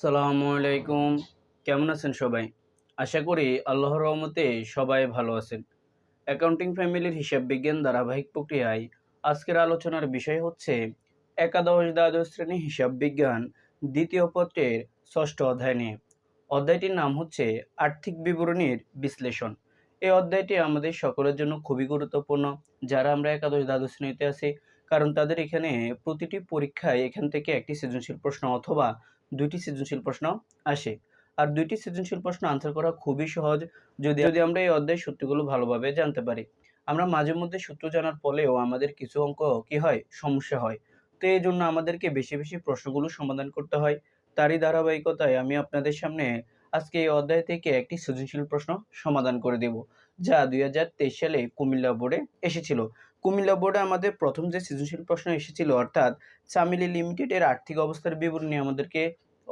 সালামু আলাইকুম। কেমন আছেন সবাই? আশা করি আল্লাহর রহমতে সবাই ভালো আছেন। অ্যাকাউন্টিং ফ্যামিলির হিসাব বিজ্ঞান ধারাবাহিক প্রক্রিয়ায় আজকের আলোচনার বিষয় হচ্ছে একাদশ দ্বাদশ শ্রেণি হিসাব বিজ্ঞান দ্বিতীয় পত্রের ষষ্ঠ অধ্যায় নিয়ে। অধ্যায়টির নাম হচ্ছে আর্থিক বিবরণীর বিশ্লেষণ। এই অধ্যায়টি আমাদের সকলের জন্য খুবই গুরুত্বপূর্ণ। যারা আমরা একাদশ দ্বাদশ শ্রেণীতে আছি, কারণ তাদের এখানে প্রতিটি পরীক্ষায় এখান থেকে একটি সৃজনশীল প্রশ্ন অথবা দুইটি সৃজনশীল প্রশ্ন আসে। আর দুইটি সৃজনশীল প্রশ্ন আনসার করা খুবই সহজ, যদি যদি আমরা এই অধ্যায়ের সূত্রগুলো ভালোভাবে জানতে পারি। আমরা মাঝে মধ্যে সূত্র জানার ফলেও আমাদের কিছু অঙ্ক কি হয়? সমস্যা হয়। তো এই জন্য আমাদেরকে বেশি বেশি প্রশ্নগুলো সমাধান করতে হয়। তারই ধারাবাহিকতায় আমি আপনাদের সামনে আজকে এই অধ্যায় থেকে একটি সৃজনশীল প্রশ্ন সমাধান করে দেব, যা দুই হাজার তেইশ সালে কুমিল্লা বোর্ডে এসেছিল। কুমিল্লা বোর্ডে আমাদের প্রথম যে সৃজনশীল প্রশ্ন এসেছিল, অর্থাৎ চামিলি লিমিটেডের আর্থিক অবস্থার বিবরণী আমাদেরকে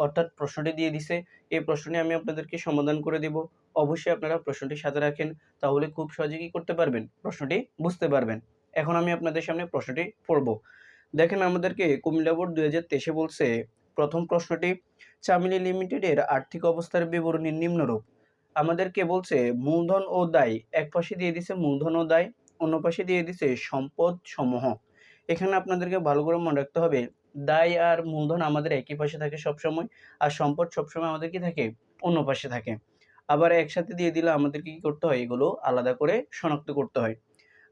অর্থাৎ প্রশ্নটি দিয়ে দিছে। এই প্রশ্নটি আমি আপনাদেরকে সমাধান করে দেব। অবশ্যই আপনারা প্রশ্নটি সাথে রাখেন, তাহলে খুব সহজে কি করতে পারবেন? প্রশ্নটি বুঝতে পারবেন। এখন আমি আপনাদের সামনে প্রশ্নটি পড়ব। দেখেন আমাদেরকে কুমিল্লা বোর্ড দুই হাজার তেইশে বলছে, প্রথম প্রশ্নটি, চামিলি লিমিটেডের আর্থিক অবস্থার বিবরণী নিম্নরূপ। আমাদেরকে বলছে, মূলধন ও দায়, এক পাশে দিয়ে দিছে মূলধন ও দায়, অন্য পাশে দিয়ে দিছে সম্পদ সমূহ এখানে আপনাদেরকে ভালো করে মনে রাখতে হবে দায় আর মূলধন আমাদের একই পাশে থাকে সবসময়, আর সম্পদ সবসময় আমাদের কি থাকে, অন্য পাশে থাকে। আবার একসাথে দিয়ে দিলে আমাদেরকে কি করতে হয়? এগুলো আলাদা করে শনাক্ত করতে হয়।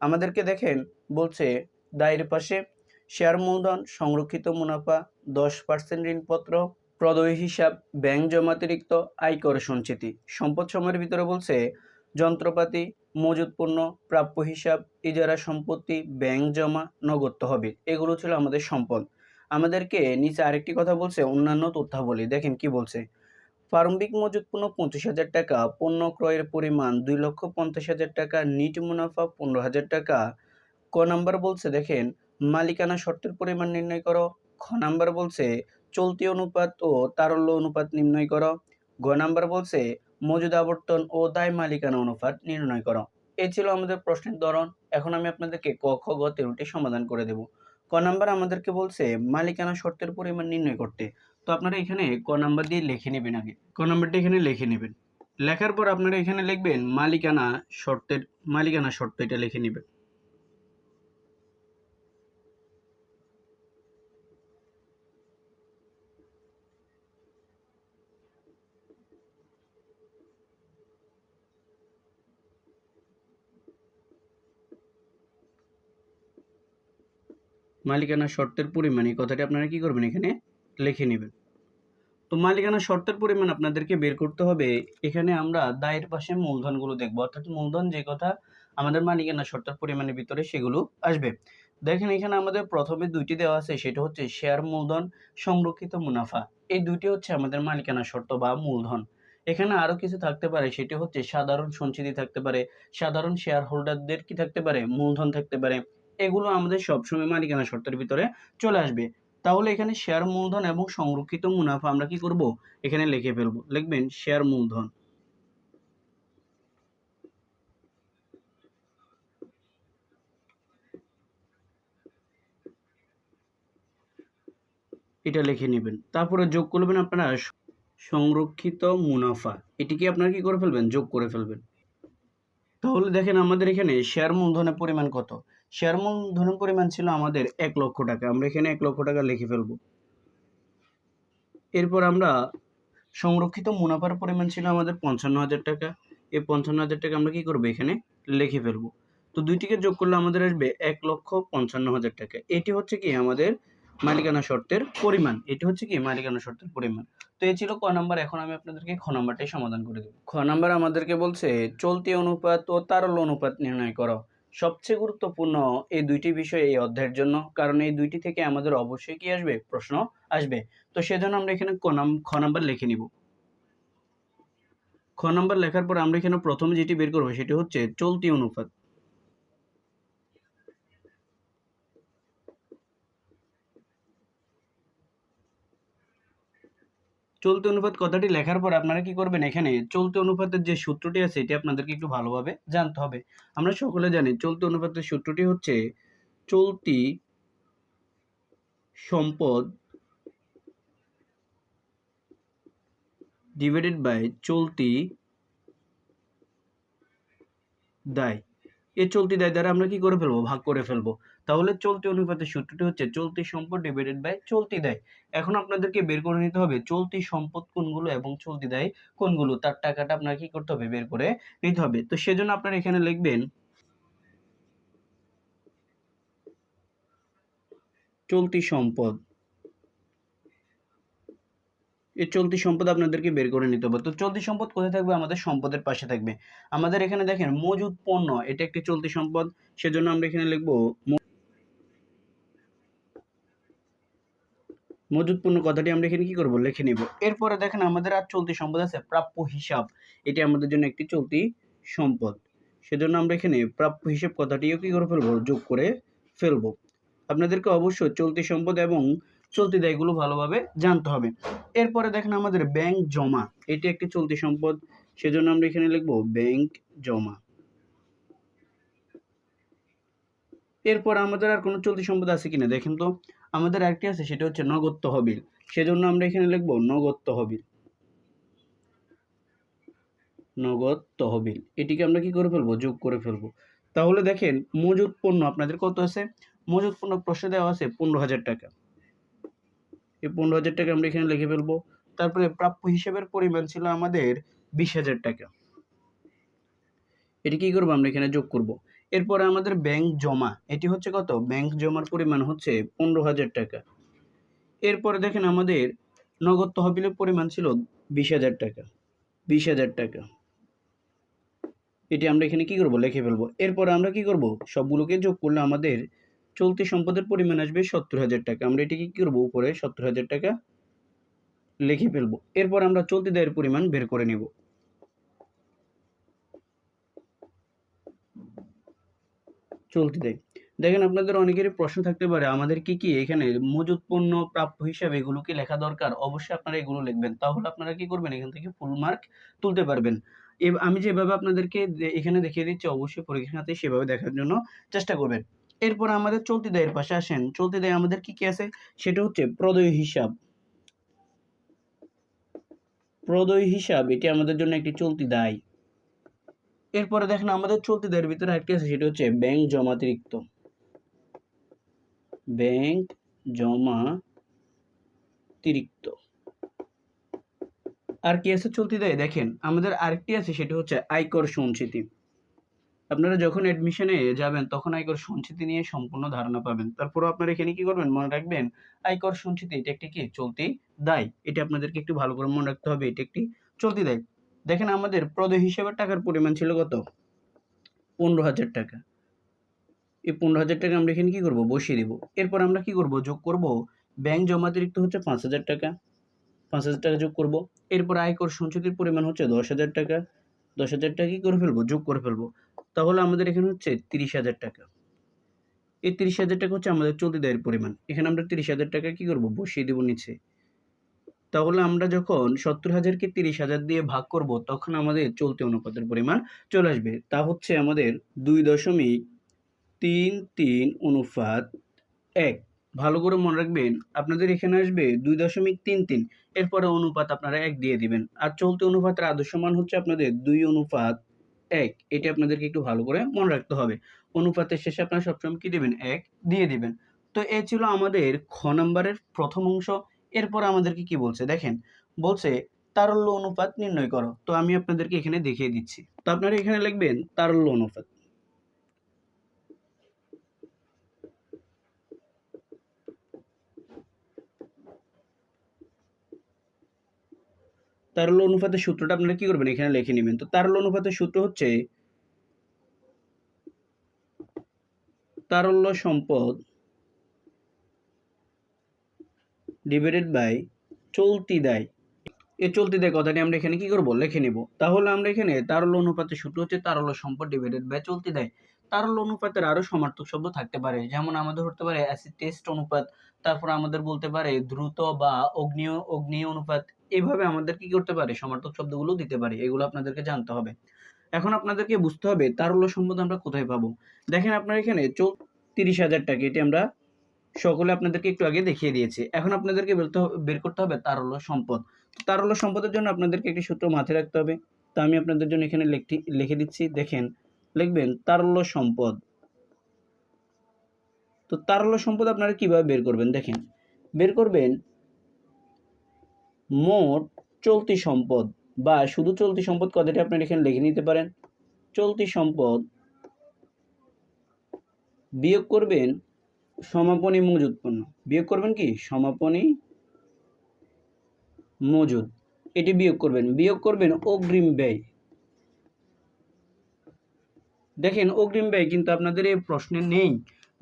আমাদেরকে দেখেন, বলছে, দায়ের পাশে শেয়ার মূলধন, সংরক্ষিত মুনাফা, দশ পার্সেন্ট ঋণপত্র, প্রদয় হিসাব, ব্যাংক জমাতিরিক্ত, আয়কর সঞ্চিতি। সম্পদ সময়ের ভিতরে বলছে, যন্ত্রপাতি মজুদ পণ্য, প্রাপ্য হিসাব, ইজারা সম্পত্তি, ব্যাংক জমা, নগদ তহবিল। এগুলো ছিল আমাদের সম্পদ। আমাদেরকে নিচে আরেকটি কথা বলছে, অন্যান্য তথ্যাবলী। দেখেন কি বলছে। প্রারম্ভিক মজুদ পণ্য পঁচিশ হাজার টাকা, পণ্য ক্রয়ের পরিমাণ দুই লক্ষ পঞ্চাশ হাজার টাকা, নিট মুনাফা পনেরো হাজার টাকা। ক নাম্বার বলছে, দেখেন, মালিকানা শর্তের পরিমাণ নির্ণয় করো। খ নাম্বার বলছে, চলতি অনুপাত ও তারল্য অনুপাত নির্ণয় করো। গ নাম্বার বলছে, মজুদ আবর্তন ও দায় মালিকানা অনুপাত নির্ণয় করো। এই ছিল আমাদের প্রশ্নের ধরন। এখন আমি আপনাদেরকে ক, খ, গ তেরোটি সমাধান করে দেব। ক নাম্বার আমাদেরকে বলছে, মালিকানা শর্তের পরিমাণ নির্ণয় করতে। তো আপনারা এখানে ক নাম্বার দিয়ে লিখে নেবেন আগে। ক নাম্বারটা এখানে লিখে নেবেন। লেখার পর আপনারা এখানে লিখবেন মালিকানা শর্তের, মালিকানা শর্ত এটা লিখে নেবেন। মালিকানা শর্তের পরিমাণ, এই কথাটি আপনারা কি করবেন এখানে? লিখে নেবেন। তো মালিকানা শর্তের পরিমাণ আপনাদেরকে বের করতে হবে। এখানে আমরা দায়ের পাশে মূলধনগুলো দেখব। অর্থাৎ মূলধন যে কথা আমাদের মালিকানা শর্তের পরিমাণের ভিতরে সেগুলো আসবে। দেখেন এখানে আমাদের প্রথমে দুইটি দেওয়া আছে, সেটা হচ্ছে শেয়ার মূলধন, সংরক্ষিত মুনাফা। এই দুইটি হচ্ছে আমাদের মালিকানা শর্ত বা মূলধন। এখানে আরও কিছু থাকতে পারে, সেটি হচ্ছে সাধারণ সঞ্চিতি থাকতে পারে, সাধারণ শেয়ার হোল্ডারদের কি থাকতে পারে? মূলধন থাকতে পারে। এগুলো আমাদের সবসময় মালিকানা শর্তের ভিতরে চলে আসবে। তাহলে এখানে শেয়ার মূলধন এবং সংরক্ষিত মুনাফা আমরা কি করব? এখানে লিখে ফেলব। লিখবেন শেয়ার মূলধন। এটা লিখে নেবেন। তারপরে যোগ করবেন আপনারা সংরক্ষিত মুনাফা। এটিকে আপনারা কি করে ফেলবেন? যোগ করে ফেলবেন। তাহলে দেখেন আমাদের এখানে শেয়ার মূলধনের পরিমাণ কত? শেয়ার মূলধনের পরিমাণ ছিল আমাদের এক লক্ষ টাকা। আমরা এখানে এক লক্ষ টাকা লিখে ফেলব। এরপর আমরা সংরক্ষিত মুনাফার পরিমাণ ছিল আমাদের পঞ্চান্ন হাজার টাকা। এই পঞ্চান্ন হাজার টাকা আমরা কি করব? এখানে লিখে ফেলব। তো দুইটিকে যোগ করলে আমাদের আসবে এক লক্ষ পঞ্চান্ন হাজার টাকা। এটি হচ্ছে কি আমাদের মালিকানা শর্তের পরিমাণ। এটি হচ্ছে কি মালিকানা শর্তের পরিমাণ। তো এই ছিল ক নাম্বার। এখন আমি আপনাদেরকে খ নাম্বারটাই সমাধান করে দেবো। খ নাম্বার আমাদেরকে বলছে, চলতি অনুপাত ও তারল্য অনুপাত নির্ণয় করো। সবচেয়ে গুরুত্বপূর্ণ এই দুইটি বিষয় এই অধ্যায়ের জন্য, কারণ এই দুইটি থেকে আমাদের অবশ্যই কি আসবে? প্রশ্ন আসবে। তো সেজন্য আমরা এখানে খ নাম্বার লিখে নিব। খ নাম্বার লেখার পর আমরা এখানে প্রথমে যেটি বের করব সেটি হচ্ছে চলতি অনুপাত। চলতি অনুপাত কথাটি লেখার পর আপনারা কি করবেন এখানে? চলতি অনুপাতের যে সূত্রটি আছে, এটি আপনাদেরকে একটু ভালোভাবে জানতে হবে। আমরা সকলে জানি চলতি অনুপাতের সূত্রটি হচ্ছে চলতি সম্পদ ডিভাইডেড বাই চলতি দায়। এই চলতি দায় দ্বারা আমরা কি করে ফেলব? ভাগ করে ফেলব। তাহলে চলতি অনুপাতের সূত্রটি হচ্ছে চলতি সম্পদ ডিভাইডেড বাই চলতি দায়। এখন আপনাদেরকে বের করে নিতে হবে চলতি সম্পদ কোনগুলো এবং চলতি দায় কোনগুলো। তার টাকাটা আপনার কি করতে হবে? বের করে নিতে হবে। তো সেজন্য আপনারা এখানে লিখবেন, চলতি সম্পদ। এই চলতি সম্পদ আপনাদেরকে বের করে নিতে হবে। তো চলতি সম্পদ কোথায় থাকবে? আমাদের সম্পদের পাশে থাকবে। আমাদের এখানে দেখেন মজুদ পণ্য, এটা একটি চলতি সম্পদ। সেজন্য আমরা এখানে লিখব মজুদ পণ্য কথাটি আমরা এখানে কি করব? লিখে নিব। এরপরে দেখেন আমাদের আর চলতি সম্পদ আছে, প্রাপ্য হিসাব। এটি আমাদের জন্য একটি চলতি সম্পদ। সেজন্য আমরা এখানে প্রাপ্য হিসাব কথাটিও কি করে ফেলব? যোগ করে ফেলব। আপনাদেরকে অবশ্যই চলতি সম্পদ এবং চলতি দায়গুলো ভালোভাবে জানতে হবে। এরপরে দেখেন আমাদের ব্যাংক জমা। এটি একটি চলতি সম্পদ। সেজন্য আমরা এখানে লিখব ব্যাংক জমা। এরপর আমাদের আর কোনো চলতি সম্পদ আছে কিনা দেখেন তো। আমাদের আরেকটি আছে? সেটা হচ্ছে নগদ তহবিল। সেজন্য আমরা এখানে লিখব নগদ তহবিল। নগদ তহবিল। এটিকে আমরা কি করে ফেলব? যোগ করে ফেলব। তাহলে দেখেন মজুদ পণ্য আপনাদের কত আছে? মজুদ পণ্য প্রশ্নে দেওয়া আছে পনেরো হাজার টাকা। এই পনেরো হাজার টাকা আমরা এখানে লিখে ফেলব। তারপরে প্রাপ্য হিসেবের পরিমাণ ছিল আমাদের বিশ হাজার টাকা। এটি কি করব আমরা এখানে যোগ করব? এরপরে আমাদের ব্যাংক জমা, এটি হচ্ছে কত? ব্যাংক জমার পরিমাণ হচ্ছে পনেরো হাজার টাকা। এরপরে দেখেন আমাদের নগদ তহবিলের পরিমাণ ছিল বিশ হাজার টাকা, বিশ হাজার টাকা। এটি আমরা এখানে কি করব? লিখে ফেলব। এরপরে আমরা কি করব? সবগুলোকে যোগ করলে আমাদের চলতি সম্পদের পরিমাণ আসবে সত্তর হাজার টাকা। আমরা এটিকে কি করব? উপরে সত্তর হাজার টাকা লিখে ফেলব। এরপর আমরা চলতি দায়ের পরিমাণ বের করে নেব। চলতি দেয়। দেখেন আপনাদের অনেকেরই প্রশ্ন থাকতে পারে, আমাদের কি কি এখানে মজুদ পণ্য প্রাপ্য হিসাবে এগুলো কি লেখা দরকার? অবশ্যই আপনারা এগুলো লিখবেন। তাহলে আপনারা কি করবেন? এখান থেকে ফুল মার্ক তুলতে পারবেন। আমি যেভাবে আপনাদেরকে এখানে দেখিয়ে দিচ্ছি, অবশ্যই পরীক্ষাতে সেভাবে দেখার জন্য চেষ্টা করবেন। এরপর আমাদের চলতি দায়ের পাশে আসেন। চলতি দায় আমাদের কি কি আছে? সেটা হচ্ছে প্রদয় হিসাব। প্রদয় হিসাব, এটি আমাদের জন্য একটি চলতি দায়। এরপরে দেখেন আমাদের চলতি দায়ের ভিতরে একটি আছে, সেটা হচ্ছে ব্যাংক জমাতিরিক্ত। ব্যাংক জমা তিরিক্ত আর কি আছে চলতি দায় দেখেন, আমাদের আরেকটি আছে, সেটা হচ্ছে আয়কর সঞ্চিতি। আপনারা যখন অ্যাডমিশনে যাবেন, তখন আয়কর সঞ্চিতি নিয়ে সম্পূর্ণ ধারণা পাবেন। তারপরও আপনারা এখানে কি করবেন? মনে রাখবেন, আয়কর সঞ্চিতি, এটা একটি কি? চলতি দায়। এটা আপনাদেরকে একটু ভালো করে মনে রাখতে হবে, এটা একটি চলতি দায়। দেখেন আমাদের প্রদয় হিসেবে টাকার পরিমাণ ছিল কত? পনেরো হাজার টাকা। এই পনেরো হাজার টাকা আমরা এখানে কি করব? বসিয়ে দেবো। এরপর আমরা কি করব? যোগ করব? ব্যাংক জমাতিরিক্ত হচ্ছে পাঁচ হাজার টাকা। পাঁচ হাজার টাকা যোগ করব। এরপর আয়কর সঞ্চিতির পরিমাণ হচ্ছে দশ হাজার টাকা। দশ হাজার টাকা কি করে ফেলব? যোগ করে ফেলব। তাহলে আমাদের এখানে হচ্ছে তিরিশ হাজার টাকা। এই তিরিশ হাজার টাকা হচ্ছে আমাদের চলতি দায়ের পরিমাণ। এখানে আমরা তিরিশ হাজার টাকা কী করব? বসিয়ে দেবো নিচে। তাহলে আমরা যখন সত্তর হাজারকে তিরিশ হাজার দিয়ে ভাগ করব, তখন আমাদের চলতি অনুপাতের পরিমাণ চলে আসবে। তা হচ্ছে আমাদের দুই দশমিক তিন তিন অনুপাত এক। ভালো করে মনে রাখবেন, আপনাদের এখানে আসবে দুই দশমিক তিন তিন। এরপরে অনুপাত আপনারা এক দিয়ে দিবেন। আর চলতি অনুপাতের আদর্শ মান হচ্ছে আপনাদের দুই অনুপাত এক। এটি আপনাদেরকে একটু ভালো করে মনে রাখতে হবে। অনুপাতের শেষে আপনারা সবসময় কি দিবেন? এক দিয়ে দিবেন। তো এ ছিল আমাদের খ নাম্বারের প্রথম অংশ। এরপর আমাদেরকে কি বলছে? দেখেন, বলছে, তারল্য অনুপাত নির্ণয় করো। তো আমি আপনাদেরকে এখানে দেখিয়ে দিচ্ছি। তো আপনারা এখানে লিখবেন, তারল্য অনুপাত। তারল্য অনুপাতের সূত্রটা আপনারা কি করবেন? এখানে লিখে নেবেন। তো তারল্য অনুপাতের সূত্র হচ্ছে, তারল্য সম্পদ ডিভাইডেড বাই চলতি দায়। এই চলতি দায় কথাটি আমরা এখানে কি করব? লিখে নিব। তাহলে আমরা এখানে তারল্য অনুপাতের সূত্র হচ্ছে তারল্য সম্পদ ডিভাইডেড বাই চলতি দায়। তারল্য অনুপাতের আরও সমার্থক শব্দ থাকতে পারে। যেমন আমাদের হতে পারে অ্যাসিড টেস্ট অনুপাত, তারপর আমাদের বলতে পারে দ্রুত বা অগ্নিয় অগ্নি অনুপাত। এইভাবে আমাদের কি করতে পারে? সমার্থক শব্দগুলো দিতে পারে। এগুলো আপনাদেরকে জানতে হবে। এখন আপনাদেরকে বুঝতে হবে তারল্য সম্পদ আমরা কোথায় পাবো? দেখেন আপনার এখানে চৌ তিরিশ হাজার টাকা, এটি আমরা সকলে আপনাদেরকে একটু আগে দেখিয়ে দিয়েছি। এখন আপনাদেরকে বলতে বের করতে হবে তারল্য সম্পদ। তারল্য সম্পদের জন্য আপনাদেরকে একটি সূত্র মাথায় রাখতে হবে। তা আমি আপনাদের জন্য এখানে লিখে দিচ্ছি, দেখেন, লিখবেন, তারল্য সম্পদ। তো তারল্য সম্পদ আপনারা কীভাবে বের করবেন? দেখেন, বের করবেন, মোট চলতি সম্পদ বা শুধু চলতি সম্পদ কথাটি আপনারা এখানে লিখে নিতে পারেন? চলতি সম্পদ বিয়োগ করবেন সমাপনী মজুদ পণ্য বিয়োগ করবেন কি? সমাপনী মজুদ এটি বিয়োগ করবেন। বিয়োগ করবেন অগ্রিম ব্যয়। দেখেন, অগ্রিম ব্যয় কিন্তু আপনাদের এই প্রশ্নে নেই।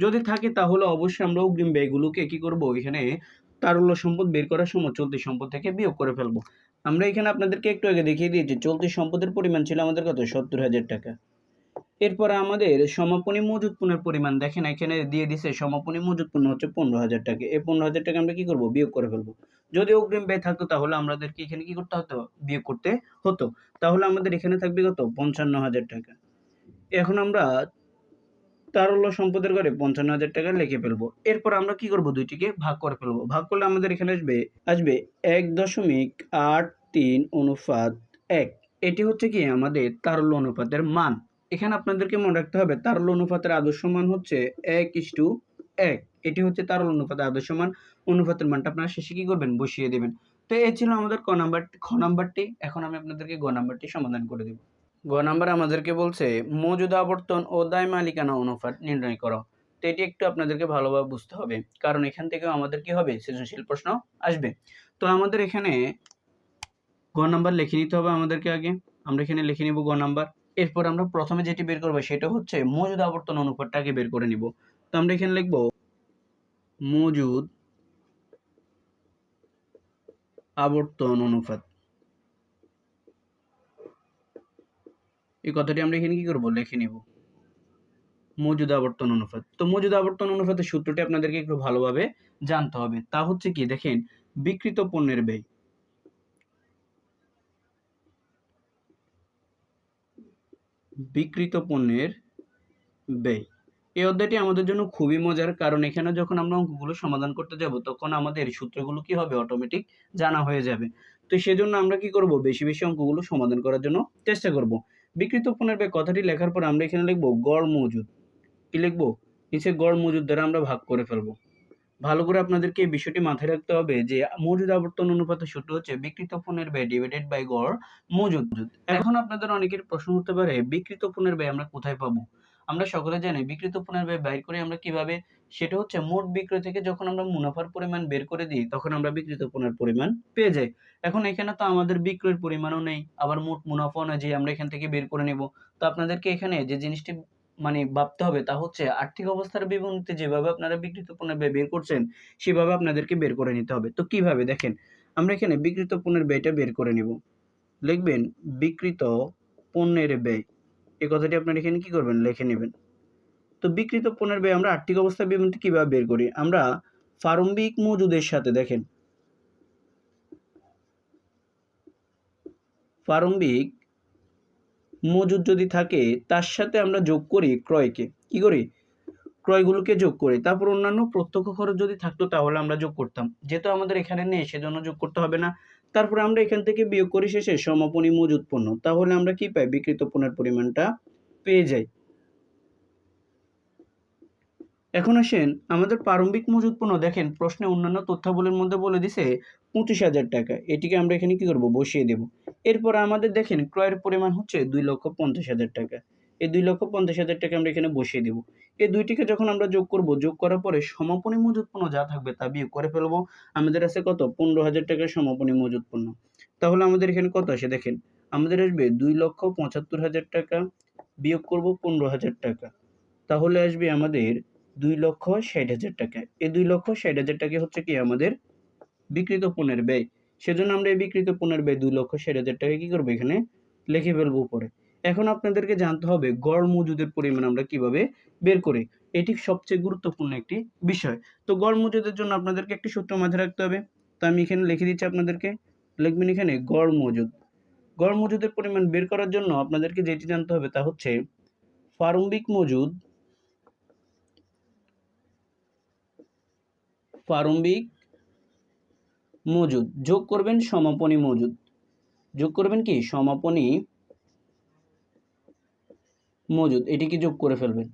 যদি থাকে তাহলে অবশ্যই আমরা অগ্রিম ব্যয়গুলোকে কি করব? এখানে তারল্য সম্পদ বের করার সময় চলতি সম্পদ থেকে বিয়োগ করে ফেলব। আমরা এখানে আপনাদেরকে একটু আগে দেখিয়ে দিয়েছি, চলতি সম্পদের পরিমাণ ছিল আমাদের কত? সত্তর হাজার টাকা। এরপরে আমাদের সমাপনী মজুদ পণ্যের পরিমাণ দেখেন, এখানে দিয়ে দিছে সমাপনী মজুদ পণ্য হচ্ছে পনেরো হাজার টাকা। এই পনেরো হাজার টাকা আমরা কি করব? বিয়োগ করে ফেলব। যদি অগ্রিম ব্যয় থাকতো তাহলে আমাদেরকে এখানে কি করতে হতো? বিয়োগ করতে হতো। তাহলে আমাদের এখানে থাকবে কত? পঞ্চান্ন হাজার টাকা। এখন আমরা তারল্য সম্পদের ঘরে পঞ্চান্ন হাজার টাকা লিখে ফেলব। এরপর আমরা কি করব? দুইটিকে ভাগ করে ফেলব। ভাগ করলে আমাদের এখানে আসবে আসবে এক দশমিক আট তিন অনুপাত এক। এটি হচ্ছে কি আমাদের তারল্য অনুপাতের মান। এখানে আপনাদেরকে মনে রাখতে হবে তারল্য অনুপাতের আদর্শ মান হচ্ছে এক ইস্টু এক। এটি হচ্ছে তারল্য অনুপাতের আদর্শ মান। অনুপাতের মানটা আপনারা শেষে কি করবেন? বসিয়ে দেবেন। তো এই ছিল আমাদের ক নাম্বার, খ নাম্বারটি। এখন আমি আপনাদেরকে গ নাম্বারটি সমাধান করে দেব। গ নাম্বার আমাদেরকে বলছে, মজুদ আবর্তন ও দায় মালিকানা অনুপাত নির্ণয় করো। তো এটি একটু আপনাদেরকে ভালোভাবে বুঝতে হবে, কারণ এখান থেকেও আমাদের কি হবে? সৃজনশীল প্রশ্ন আসবে। তো আমাদের এখানে গ নাম্বার লিখে নিতে হবে আমাদেরকে আগে। আমরা এখানে লিখে নিব গ নাম্বার। এরপর আমরা প্রথমে যেটি বের করব সেটা হচ্ছে মজুদ আবর্তন অনুপাতটাকে বের করে নিব। তো আমরা এখানে লিখব মজুদ আবর্তন অনুপাত। এই কথাটি আমরা এখানে কি করব? লিখে নিব মজুদ আবর্তন অনুপাত। তো মজুদ আবর্তন অনুপাতের সূত্রটি আপনাদেরকে একটু ভালোভাবে জানতে হবে। তা হচ্ছে কি, দেখেন, বিকৃত পণ্যের ব্যয়। বিকৃত পণ্যের ব্যয়। এই অধ্যায়টি আমাদের জন্য খুবই মজার, কারণ এখানে যখন আমরা অঙ্কগুলো সমাধান করতে যাব, তখন আমাদের সূত্রগুলো কি হবে? অটোমেটিক জানা হয়ে যাবে। তো সেজন্য আমরা কি করব? বেশি বেশি অঙ্কগুলো সমাধান করার জন্য চেষ্টা করব। বিকৃত পণ্যের ব্যয় কথাটি লেখার পর আমরা এখানে লিখব গড় মজুদ। কি লিখব? নিচে গড় মজুদ দ্বারা আমরা ভাগ করে ফেলব। ভালো করে আপনাদেরকে এই বিষয়টি মাথায় রাখতে হবে যে, মজুদ আবর্তন অনুপাতের সূত্র হচ্ছে বিকৃত পণ্যের ব্যয় ডিভাইডেড বাই গড় মজুদ। এখন আপনাদের অনেকের প্রশ্ন হতে পারে, বিকৃত পণ্যের ব্যয় আমরা কোথায় পাবো? আমরা সকলে জানি বিকৃত পণ্যের ব্যয় বাইর করে আমরা কীভাবে, সেটা হচ্ছে মোট বিক্রয় থেকে যখন আমরা মুনাফার পরিমাণ বের করে দিই, তখন আমরা বিকৃত পণ্যের পরিমাণ পেয়ে যাই। এখন এখানে তো আমাদের বিক্রয়ের পরিমাণও নেই, আবার মোট মুনাফাও না যে আমরা এখান থেকে বের করে নেব। তো আপনাদেরকে এখানে যে জিনিসটি মানে ভাবতে হবে, তা হচ্ছে আর্থিক অবস্থার বিবরণীতে যেভাবে আপনারা বিকৃত পণ্যের ব্যয় বের করছেন, সেভাবে আপনাদেরকে বের করে নিতে হবে। তো কীভাবে? দেখেন, আমরা এখানে বিকৃত পণ্যের ব্যয়টা বের করে নেব। লিখবেন, বিকৃত পণ্যের ব্যয়। এই কথাটি আপনারা এখানে কি করবেন? লিখে নেবেন। তো বিকৃত পণ্যের ব্যয় আমরা আর্থিক অবস্থার বিবরণী কীভাবে বের করি? আমরা প্রারম্ভিক মজুদের সাথে, দেখেন, প্রারম্ভিক মজুদ যদি থাকে, তার সাথে আমরা যোগ করি ক্রয়কে। কি করি? ক্রয়গুলোকে যোগ করি। তারপর অন্যান্য প্রত্যক্ষ খরচ যদি থাকতো, তাহলে আমরা যোগ করতাম। যেহেতু আমাদের এখানে নেই, সেজন্য যোগ করতে হবে না। তারপরে আমরা এখান থেকে বিয়োগ করি শেষে সমাপনী মজুদ পণ্য। তাহলে আমরা কি পাই? বিকৃত পণ্যের পরিমাণটা পেয়ে যাই। এখন আসেন, আমাদের প্রারম্ভিক মজুদ পণ্য দেখেন, প্রশ্নে অন্যান্য তথ্যাবলীর মধ্যে বলে দিছে পঁচিশ হাজার টাকা। এটিকে আমরা এখানে কি করব? বসিয়ে দেব। এরপর আমাদের দেখেন, ক্রয়ের পরিমাণ হচ্ছে দুই লক্ষ পঞ্চাশ হাজার টাকা। এই দুই লক্ষ পঞ্চাশ হাজার টাকা আমরা এখানে বসিয়ে দেব। এই দুইটিকে যখন আমরা যোগ করব, যোগ করার পরে সমাপনী মজুদ পণ্য যা থাকবে তা বিয়োগ করে ফেলব। আমাদের আছে কত? পনেরো হাজার টাকার সমাপনী মজুদ পণ্য তাহলে আমাদের এখানে কত আসে? দেখেন, আমাদের আসবে দুই লক্ষ পঁচাত্তর হাজার টাকা, বিয়োগ করব পনেরো হাজার টাকা। তাহলে আসবে আমাদের দুই লক্ষ ষাট হাজার টাকা। এই দুই লক্ষ ষাট হাজার টাকা হচ্ছে কি? আমাদের বিকৃত পণ্যের ব্যয়। সেজন্য আমরা এই বিকৃত পণ্যের ব্যয় দুই লক্ষ ষাট হাজার টাকা কি করব এখানে? লিখে ফেলব উপরে। এখন আপনাদেরকে জানতে হবে, গড় মজুদের পরিমাণ আমরা কীভাবে বের করি? এটি সবচেয়ে গুরুত্বপূর্ণ একটি বিষয়। তো গড় মজুদের জন্য আপনাদেরকে একটি সূত্র মাথায় রাখতে হবে। তো আমি এখানে লিখে দিচ্ছি আপনাদেরকে। লিখবেন এখানে, গড় মজুদ। গড় মজুদের পরিমাণ বের করার জন্য আপনাদেরকে যেটি জানতে হবে তা হচ্ছে, প্রারম্ভিক মজুদ, প্রারম্ভিক মজুদ। যোগ করবেন সমাপনী মজুদ। যোগ করবেন কি? সমাপনী মজুদ। এটিকে যোগ করে ফেলবেন।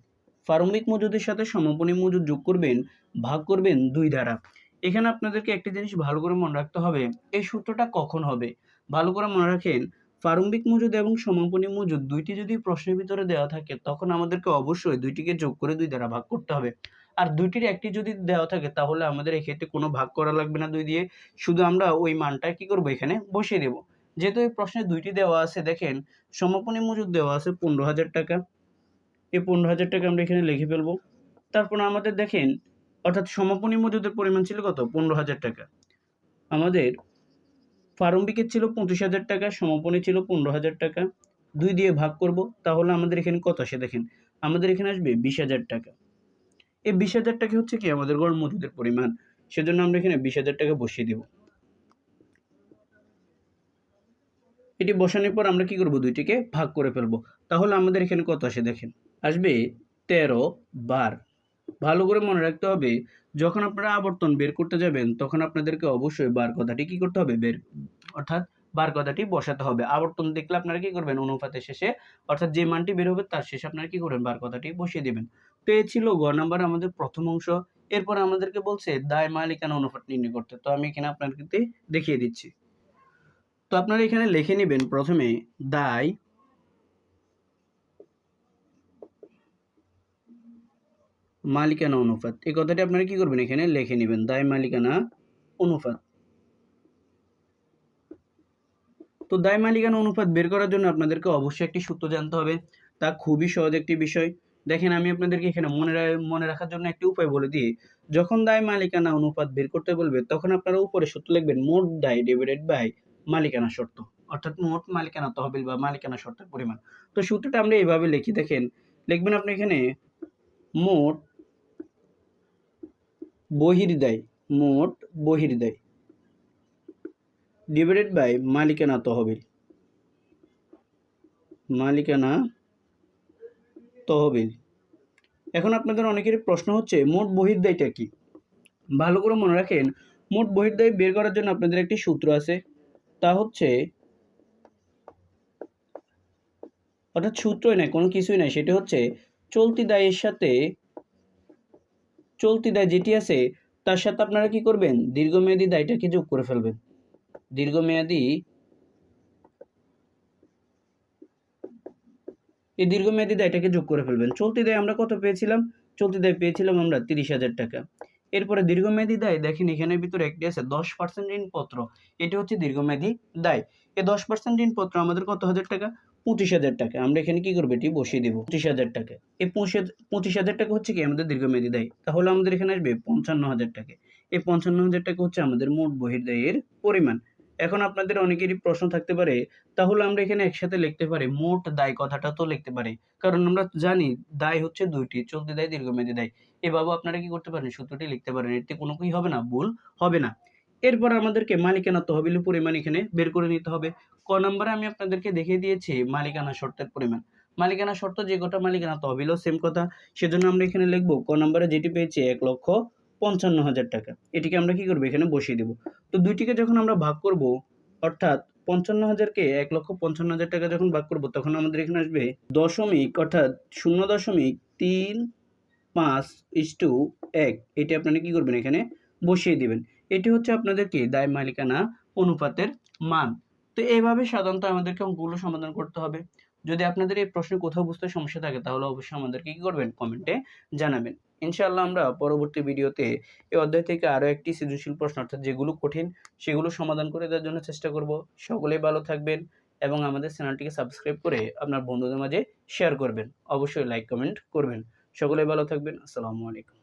প্রারম্ভিক মজুদের সাথে সমাপনী মজুদ যোগ করবেন, ভাগ করবেন দুই দ্বারা। এখানে আপনাদেরকে একটি জিনিস ভালো করে মনে রাখতে হবে, এই সূত্রটা কখন হবে? ভালো করে মনে রাখেন প্রারম্ভিক মজুদ এবং সমাপনী মজুদ দুইটি যদি প্রশ্নের ভিতরে দেওয়া থাকে, তখন আমাদেরকে অবশ্যই দুইটিকে যোগ করে দুই দ্বারা ভাগ করতে হবে। আর দুইটির একটি যদি দেওয়া থাকে, তাহলে আমাদের এক্ষেত্রে কোনো ভাগ করা লাগবে না দুই দিয়ে। শুধু আমরা ওই মানটা কি করব এখানে? বসিয়ে দেব। যেহেতু এই প্রশ্নে দুইটি দেওয়া আছে, দেখেন, সমাপনী মজুদ দেওয়া আছে পনেরো হাজার টাকা। এই পনেরো হাজার টাকা আমরা এখানে লিখে ফেলব। তারপর আমাদের দেখেন, অর্থাৎ সমাপনী মজুদের পরিমাণ ছিল কত? পনেরো হাজার টাকা। আমাদের প্রারম্ভিকের ছিল পঁচিশ হাজার টাকা, সমাপনী ছিল পনেরো হাজার টাকা। দুই দিয়ে ভাগ করব, তাহলে আমাদের এখানে কত আসে? দেখেন, আমাদের এখানে আসবে বিশ হাজার টাকা। এই বিশ হাজার টাকা হচ্ছে কি আমাদের গড় মজুদের পরিমাণ। সেজন্য আমরা এখানে বিশ হাজার টাকা বসিয়ে দিব। এটি বসানোর পর আমরা কি করব? দুইটিকে ভাগ করে ফেলব। তাহলে আমাদের এখানে কত আসে দেখেন? আসবে তেরো বার। ভালো করে মনে রাখতে হবে, যখন আপনারা আবর্তন বের করতে যাবেন, তখন আপনাদেরকে অবশ্যই বার কথাটি কি করতে হবে? বের, অর্থাৎ বার কথাটি বসাতে হবে। আবর্তন দেখলে আপনারা কি করবেন? অনুপাতের শেষে, অর্থাৎ যে মানটি বের হবে তার শেষে আপনারা কি করবেন? বার কথাটি বসিয়ে দিবেন। তো এ ছিল গ নাম্বার আমাদের প্রথম অংশ। এরপর আমাদেরকে বলছে, দায়, মালিকানা, অনুপাত নির্ণয় করতে। তো আমি এখানে আপনাদেরকে দেখিয়ে দিচ্ছি। তো আপনারা এখানে লিখে নেবেন প্রথমে, দায়, মালিকানা, অনুপাত। এই কথাটি আপনারা কি করবেন এখানে? লিখে নেবেন, দায়, মালিকানা, অনুপাত। তো দায়, মালিকানা, অনুপাত বের করার জন্য আপনাদেরকে অবশ্যই একটি সূত্র জানতে হবে। তা খুবই সহজ একটি বিষয়। দেখেন, আমি আপনাদেরকে এখানে মনে মনে রাখার জন্য একটি উপায় বলে দিই। যখন দায় মালিকানা অনুপাত বের করতে বলবে, তখন আপনারা উপরে সূত্র লিখবেন, মোট দায় ডিভাইডেড বাই মালিকানা শর্ত। অর্থাৎ মোট মালিকানা তহবিল বা মালিকানা শর্তের পরিমাণ। তো সূত্রটা আমরা এইভাবে লিখি, দেখেন, লিখবেন আপনি এখানে, মোট বহির্দায় মোট বহির্দায় ডিভাইডেড বাই মালিকানা তহবিল। মালিকানা তহবিল এখন আপনাদের অনেকেরই প্রশ্ন হচ্ছে, মোট বহির্দায়টা কি? ভালো করে মনে রাখেন, মোট বহির্দায় বের করার জন্য আপনাদের একটি সূত্র আছে। তা হচ্ছে, অর্থাৎ সূত্রই নাই, কোনো কিছুই নাই, সেটা হচ্ছে চলতি দায়ের সাথে, চলতি দায় যেটি আছে, তার সাথে আপনারা কি করবেন? দীর্ঘমেয়াদী দায়টাকে যোগ করে ফেলবেন। দীর্ঘমেয়াদী এই দীর্ঘমেয়াদী দায়টাকে যোগ করে ফেলবেন। চলতি দায় আমরা কত পেয়েছিলাম? চলতি দায় পেয়েছিলাম আমরা তিরিশ হাজার টাকা। এরপরে দীর্ঘমেয়াদী দায়, দেখেন এখানের ভিতরে একটি আছে, দশ পার্সেন্ট ঋণপত্র। এটি হচ্ছে দীর্ঘমেয়াদী দায়। এই দশ পার্সেন্ট ঋণপত্র আমাদের কত হাজার টাকা? পঁচিশ হাজার টাকা। আমরা এখানে কি করব? এটি বসিয়ে দেবো। পঁচিশ হাজার টাকা। এই পঁচিশ হাজার টাকা হচ্ছে কি? আমাদের দীর্ঘমেয়াদী দায়। তাহলে আমাদের এখানে আসবে পঞ্চান্ন হাজার টাকা। এই পঞ্চান্ন হাজার টাকা হচ্ছে আমাদের মোট বহির্দায়ের পরিমাণ। এখন আপনাদের অনেকেরই প্রশ্ন থাকতে পারে, তাহলে আমরা এখানে একসাথে লিখতে পারি, মোট দায় কথাটা তো লিখতে পারি। কারণ আমরা জানি দায় হচ্ছে দুইটি, চলতি দায়, দীর্ঘমেয়াদী দায়। এভাবে আপনারা কি করতে পারেন? সূত্রটি লিখতে পারেন। এতে কোনো কি হবে না, ভুল হবে না। এরপর আমাদেরকে মালিকানা তহবিলের পরিমাণ এখানে বের করে নিতে হবে। ক নম্বরে আমি আপনাদেরকে দেখিয়ে দিয়েছি মালিকানা শর্তের পরিমাণ। মালিকানা শর্ত যে কটা মালিকানা তহবিলও সেম কথা। সেজন্য আমরা এখানে লিখব, ক নম্বরে যেটি পেয়েছি এক লক্ষ পঞ্চান্ন হাজার টাকা। এটিকে আমরা কি করব? এখানে বসিয়ে দেবো। তো দুইটিকে যখন আমরা ভাগ করব, অর্থাৎ পঞ্চান্ন হাজারকে এক লক্ষ পঞ্চান্ন হাজার টাকা যখন ভাগ করব, তখন আমাদের এখানে আসবে দশমিক, অর্থাৎ শূন্য দশমিক তিন পাঁচ ইস টু এক। এটি আপনারা কি করবেন এখানে? বসিয়ে দিবেন। এটি হচ্ছে আপনাদের কি দায় মালিকানা অনুপাতের মান। তো এইভাবে সাধারণত আমাদেরকে অঙ্কগুলো সমাধান করতে হবে। যদি আপনাদের এই প্রশ্নে কোথাও বুঝতে সমস্যা থাকে, তাহলে অবশ্যই আমাদেরকে কি করবেন? কমেন্টে জানাবেন। ইনশাআল্লাহ আমরা পরবর্তী ভিডিওতে এই অধ্যায় থেকে আরও একটি সৃজনশীল প্রশ্ন, অর্থাৎ যেগুলো কঠিন, সেগুলো সমাধান করে দেওয়ার জন্য চেষ্টা করব। সকলেই ভালো থাকবেন এবং আমাদের চ্যানেলটিকে সাবস্ক্রাইব করে আপনার বন্ধুদের মাঝে শেয়ার করবেন। অবশ্যই লাইক কমেন্ট করবেন। সকলেই ভালো থাকবেন। আসসালামু আলাইকুম।